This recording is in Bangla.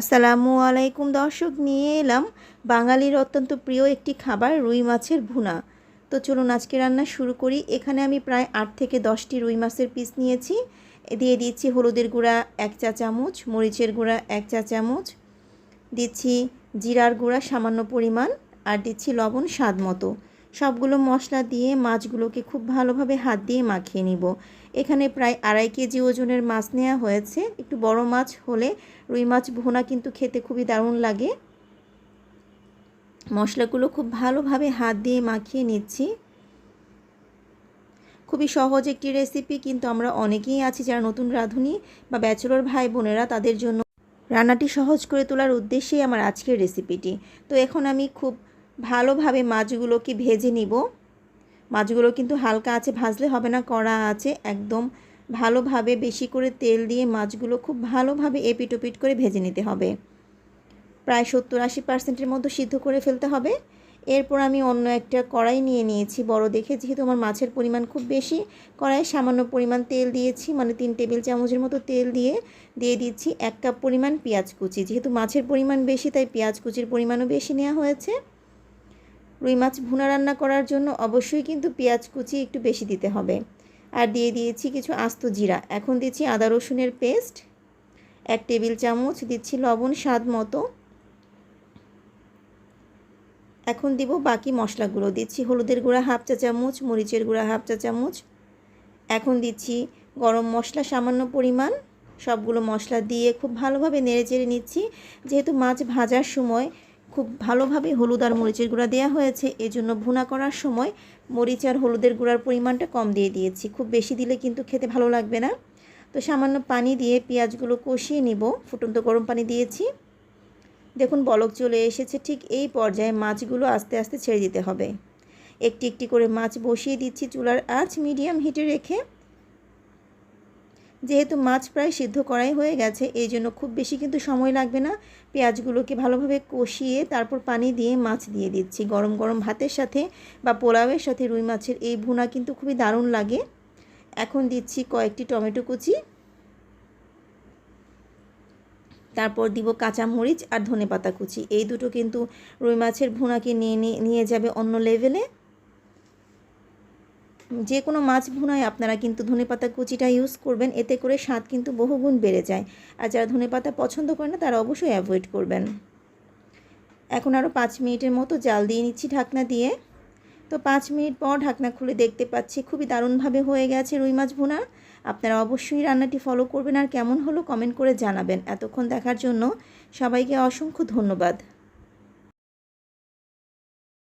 আসসালামু আলাইকুম দর্শক, নিয়ে এলাম বাঙালির অত্যন্ত প্রিয় একটি খাবার, রুই মাছের ভুনা। তো চলুন আজকে রান্না শুরু করি। এখানে আমি প্রায় আট থেকে দশটি রুই মাছের পিস নিয়েছি। দিয়ে দিচ্ছি হলুদের গুঁড়া এক চা চামচ, মরিচের গুঁড়া এক চা চামচ, দিচ্ছি জিরার গুঁড়া সামান্য পরিমাণ, আর দিচ্ছি লবণ স্বাদ মতো। সবগুলো মশলা দিয়ে মাছগুলোকে খুব ভালোভাবে হাত দিয়ে মাখিয়ে নিব। এখানে প্রায় আড়াই কেজি ওজনের মাছ নেওয়া হয়েছে। একটু বড় মাছ হলে রুই মাছ ভুনা কিন্তু খেতে খুবই দারুণ লাগে। মশলাগুলো খুব ভালোভাবে হাত দিয়ে মাখিয়ে নিচ্ছি। খুবই সহজ একটি রেসিপি, কিন্তু আমরা অনেকেই আছি যারা নতুন রাঁধুনি বা ব্যাচেলর ভাই বোনেরা, তাদের জন্য রান্নাটি সহজ করে তোলার উদ্দেশ্যেই আমার আজকের রেসিপিটি। তো এখন আমি খুব ভালোভাবে মাছগুলোকে ভেজে নিব। মাছগুলো কিন্তু হালকা আছে, ভাজলে হবে না, কড়া আছে। একদম ভালোভাবে বেশি করে তেল দিয়ে মাছগুলো খুব ভালোভাবে এপিটোপিট করে ভেজে নিতে হবে। প্রায় সত্তর আশি পার্সেন্টের মতো সিদ্ধ করে ফেলতে হবে। এরপর আমি অন্য একটা কড়াই নিয়ে নিয়েছি, বড় দেখে যেহেতু আমার মাছের পরিমাণ খুব বেশি, কড়াইয়ে সামান্য পরিমাণ তেল দিয়েছি মানে তিন টেবিল চামচের মতো তেল দিয়ে দিয়ে দিচ্ছি এক কাপ পরিমাণ পেঁয়াজ কুচি। যেহেতু মাছের পরিমাণ বেশি, তাই পেঁয়াজ কুচির পরিমাণও বেশি নেওয়া হয়েছে। রুই মাছ ভুনা রান্না করার জন্য অবশ্যই কিন্তু পেঁয়াজ কুচি একটু বেশি দিতে হবে। আর দিয়ে দিয়েছি কিছু আস্ত জিরা। এখন দিচ্ছি আদা রসুনের পেস্ট। এক টেবিল চামচ দিচ্ছি লবণ স্বাদ মতো। এখন দিব বাকি মশলাগুলো। দিচ্ছি হলুদের গুঁড়া হাফ চা চামচ, মরিচের গুঁড়া হাফ চা চামচ। এখন দিচ্ছি গরম মশলা সামান্য পরিমাণ। সবগুলো মশলা দিয়ে খুব ভালোভাবে নেড়ে চেড়ে নিচ্ছি। যেহেতু মাছ ভাজার সময় খুব ভালোভাবে হলুদ আর মরিচের গুঁড়া দেওয়া হয়েছে। এজন্য ভুনা করার সময় মরিচ আর হলুদের গুঁড়ার পরিমাণটা কম দিয়ে দিয়েছি। খুব বেশি দিলে কিন্তু খেতে ভালো লাগবে না। তো সামান্য পানি দিয়ে পেঁয়াজগুলো কষিয়ে নিব। ফুটন্ত গরম পানি দিয়েছি। দেখুন, বলক চলে এসেছে। ঠিক এই পর্যায়ে মাছগুলো আস্তে আস্তে ছেড়ে দিতে হবে। একটি একটি করে মাছ বসিয়ে দিচ্ছি চুলার আঁচ মিডিয়াম হিটে রেখে। যেহেতু মাছ প্রায় সিদ্ধ করাই হয়ে গেছে, এই জন্য খুব বেশি কিন্তু সময় লাগবে না। পেঁয়াজগুলোকে ভালোভাবে কষিয়ে তারপর পানি দিয়ে মাছ দিয়ে দিচ্ছি। গরম গরম ভাতের সাথে বা পোলাওয়ের সাথে রুই মাছের এই ভুনা কিন্তু খুবই দারুণ লাগে। এখন দিচ্ছি কয়েকটি টমেটো কুচি। তারপর দিব কাঁচা মরিচ আর ধনে পাতা কুচি। এই দুটো কিন্তু রুই মাছের ভুনাকে নিয়ে নিয়ে যাবে অন্য লেভেলে যে কোনো মাছ ভুনায় আপনারা কিন্তু ধনেপাতা কুচিটা ইউজ করবেন, এতে করে স্বাদ কিন্তু বহুগুণ বেড়ে যায়। আর যারা ধনেপাতা পছন্দ করে না, তারা অবশ্যই অ্যাভয়েড করবেন। এখন আরও পাঁচ মিনিটের মতো জাল দিয়ে নিচ্ছি ঢাকনা দিয়ে। তো পাঁচ মিনিট পর ঢাকনা খুলে দেখতে পাচ্ছি খুবই দারুণভাবে হয়ে গেছে রুই মাছ ভুনা। আপনারা অবশ্যই রান্নাটি ফলো করবেন আর কেমন হলো কমেন্ট করে জানাবেন। এতক্ষণ দেখার জন্য সবাইকে অসংখ্য ধন্যবাদ।